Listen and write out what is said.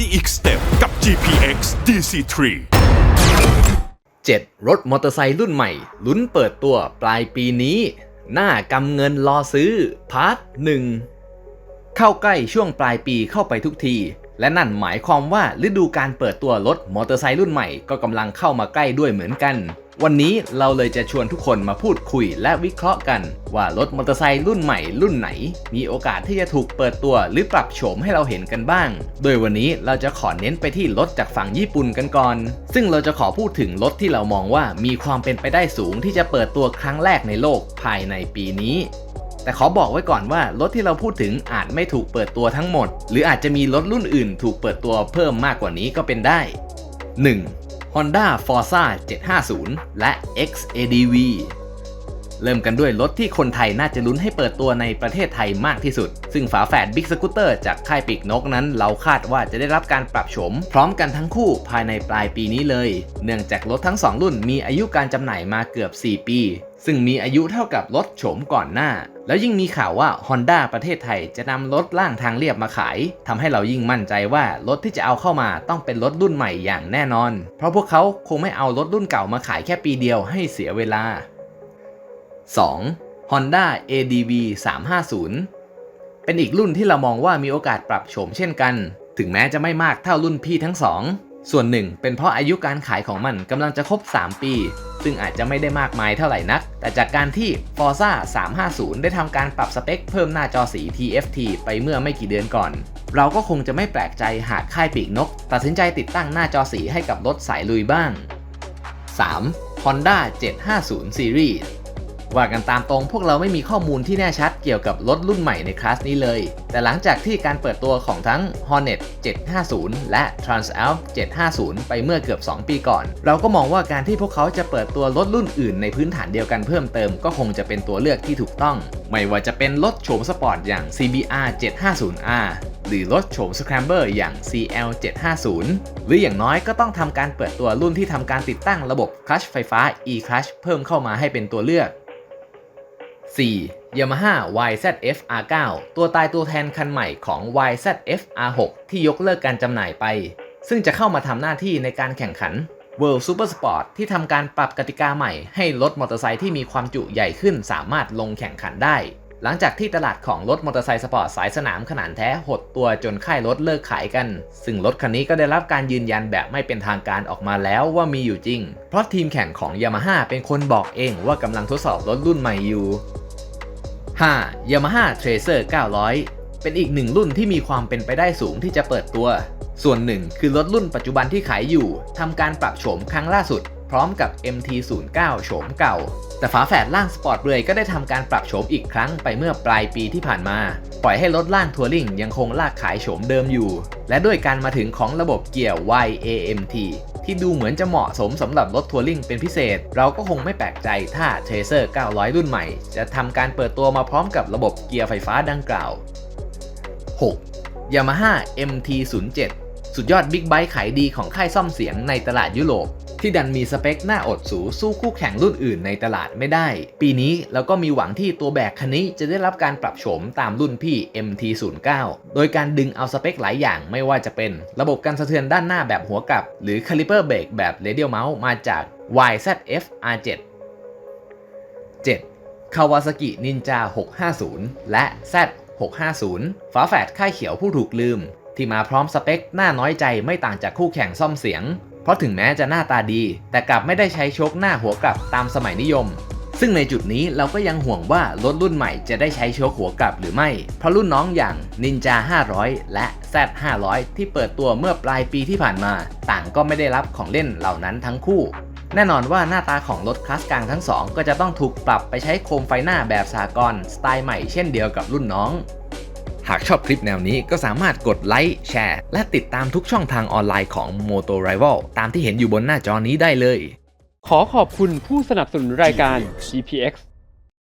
ไปอีกสเต็ปกับ GPX DC3 7. รถมอเตอร์ไซค์รุ่นใหม่ ลุ้นเปิดตัวปลายปีนี้ หน้ากำเงินรอซื้อ พาร์ทหนึ่งเข้าใกล้ช่วงปลายปีเข้าไปทุกที และนั่นหมายความว่าฤดูการเปิดตัวรถมอเตอร์ไซค์รุ่นใหม่ก็กำลังเข้ามาใกล้ด้วยเหมือนกัน วันนี้เราเลยจะชวนทุกคนมาพูดคุยและวิเคราะห์กัน ว่ารถมอเตอร์ไซค์รุ่นใหม่รุ่นไหน มีโอกาสที่จะถูกเปิดตัวหรือปรับโฉมให้เราเห็นกันบ้าง โดยวันนี้เราจะขอเน้นไปที่รถจากฝั่งญี่ปุ่นกันก่อน ซึ่งเราจะขอพูดถึงรถที่เรามองว่ามีความเป็นไปได้สูงที่จะเปิดตัวครั้งแรกในโลกภายในปีนี้แต่ขอบอกไว้ก่อนว่ารถที่เราพูดถึงอาจไม่ถูกเปิดตัวทั้งหมด หรืออาจจะมีรถรุ่นอื่นถูกเปิดตัวเพิ่มมากกว่านี้ก็เป็นได้ 1. Honda Forza 750 และ XADV เริ่มกันด้วยรถที่คนไทยน่าจะลุ้นให้เปิดตัวในประเทศไทยมากที่สุด ซึ่งฝาแฝด Big Scooter จากค่ายปีกนกนั้น เราคาดว่าจะได้รับการปรับโฉมพร้อมกันทั้งคู่ภายในปลายปีนี้เลย เนื่องจากรถทั้ง 2 รุ่นมีอายุการจำหน่ายมาเกือบ 4 ปี ซึ่งมีอายุเท่ากับรถโฉมก่อนหน้า แล้วยิ่งมีข่าวว่า Honda ประเทศไทยจะนำรถล่างทางเรียบมาขายทำให้เรายิ่งมั่นใจว่ารถที่จะเอาเข้ามาต้องเป็นรถรุ่นใหม่อย่างแน่นอน เพราะพวกเขาคงไม่เอารถรุ่นเก่ามาขายแค่ปีเดียวให้เสียเวลา 2. Honda ADV 350 เป็นอีกรุ่นที่เรามองว่ามีโอกาสปรับโฉมเช่นกัน ถึงแม้จะไม่มากเท่ารุ่นพี่ทั้งสอง ส่วนหนึ่งเป็นเพราะอายุการขายของมันกำลังจะครบ 3 ปี ซึ่งอาจจะไม่ได้มากมายเท่าไหร่นัก แต่จากการที่ Forza 350 ได้ทำการปรับสเปคเพิ่มหน้าจอสี TFT ไปเมื่อไม่กี่เดือนก่อน เราก็คงจะไม่แปลกใจหากค่ายปีกนก ตัดสินใจติดตั้งหน้าจอสีให้กับรถสายลุยบ้าง 3. Honda 750 Series ว่ากันตามตรงพวกเราไม่มีข้อมูลที่แน่ชัดเกี่ยวกับรถรุ่นใหม่ในคลาสนี้เลย แต่หลังจากที่การเปิดตัวของทั้ง Hornet 750 และ Transalp 750 ไปเมื่อเกือบ 2 ปีก่อน เราก็มองว่าการที่พวกเขาจะเปิดตัวรถรุ่นอื่นในพื้นฐานเดียวกันเพิ่มเติมก็คงจะเป็นตัวเลือกที่ถูกต้อง ไม่ว่าจะเป็นรถโฉมสปอร์ตอย่าง CBR 750R หรือรถโฉม Scrambler อย่าง CL 750หรืออย่างน้อยก็ต้องทำการเปิดตัวรุ่นที่ทำการติดตั้งระบบคลัชไฟฟ้า e-clutch เพิ่มเข้ามาให้เป็นตัวเลือก 4. Yamaha YZF R9 ตัวตายตัวแทนคันใหม่ของ YZF R6 ที่ยกเลิกการจำหน่ายไป ซึ่งจะเข้ามาทำหน้าที่ในการแข่งขัน World Super Sport ที่ทำการปรับกติกาใหม่ให้รถมอเตอร์ไซค์ที่มีความจุใหญ่ขึ้นสามารถลงแข่งขันได้ หลังจากที่ตลาดของรถมอเตอร์ไซค์สปอร์ตสายสนามขนาดแท้หดตัวจนค่ายรถเลิกขายกัน ซึ่งรถคันนี้ก็ได้รับการยืนยันแบบไม่เป็นทางการออกมาแล้วว่ามีอยู่จริง เพราะทีมแข่งของ Yamaha เป็นคนบอกเองว่ากำลังทดสอบรถรุ่นใหม่อยู่ 5. Yamaha Tracer 900 เป็นอีกหนึ่งรุ่นที่มีความเป็นไปได้สูงที่จะเปิดตัว ส่วนหนึ่งคือรถรุ่นปัจจุบันที่ขายอยู่ทำการปรับโฉมครั้งล่าสุด พร้อมกับ MT09 โฉมเก่า แต่ฝาแฝดล่างสปอร์ตเรยก็ได้ทำการปรับโฉมอีกครั้งไปเมื่อปลายปีที่ผ่านมา ปล่อยให้รถล่างทัวริงยังคงลากขายโฉมเดิมอยู่ และด้วยการมาถึงของระบบเกียร์ YAMT ที่ดูเหมือนจะเหมาะสมสำหรับรถทัวริงเป็นพิเศษ เราก็คงไม่แปลกใจถ้า Tracer 900 รุ่นใหม่ จะทำการเปิดตัวมาพร้อมกับระบบเกียร์ไฟฟ้าดังกล่าว 6. Yamaha MT07 สุดยอดบิ๊กไบค์ขายดีของค่ายซ่อมเสียงในตลาดยุโรป ที่ดันมีสเปคหน้าอดสูสู้คู่แข่งรุ่นอื่นในตลาดไม่ได้ ปีนี้เราก็มีหวังที่ตัวแบกคันนี้จะได้รับการปรับโฉมตามรุ่นพี่ MT09 โดยการดึงเอาสเปคหลายอย่างไม่ว่าจะเป็นระบบการสะเทือนด้านหน้าแบบหัวกลับ หรือ Caliper Brake แบบ Radial Mount มาจาก YZF R7 7. Kawasaki Ninja 650 และ Z 650 ฝาแฝดค่ายเขียวผู้ถูกลืม ที่มาพร้อมสเปคหน้าน้อยใจไม่ต่างจากคู่แข่งซ่อมเสียง เพราะถึงแม้จะหน้าตาดี แต่กลับไม่ได้ใช้โชคหน้าหัวกลับตามสมัยนิยม ซึ่งในจุดนี้เราก็ยังห่วงว่ารถรุ่นใหม่จะได้ใช้โชคหัวกลับหรือไม่ เพราะรุ่นน้องอย่าง Ninja 500 และ Z 500ที่เปิดตัวเมื่อปลายปีที่ผ่านมา ต่างก็ไม่ได้รับของเล่นเหล่านั้นทั้งคู่ แน่นอนว่าหน้าตาของรถคลาสกลางทั้งสองก็จะต้องถูกปรับไปใช้โคมไฟหน้าแบบสากลสไตล์ใหม่เช่นเดียวกับรุ่นน้อง หากชอบคลิปแนวนี้ก็สามารถกดไลค์แชร์ และติดตามทุกช่องทางออนไลน์ของ Moto Rival ตามที่เห็นอยู่บนหน้าจอนี้ได้เลย ขอขอบคุณผู้สนับสนุนรายการ GPX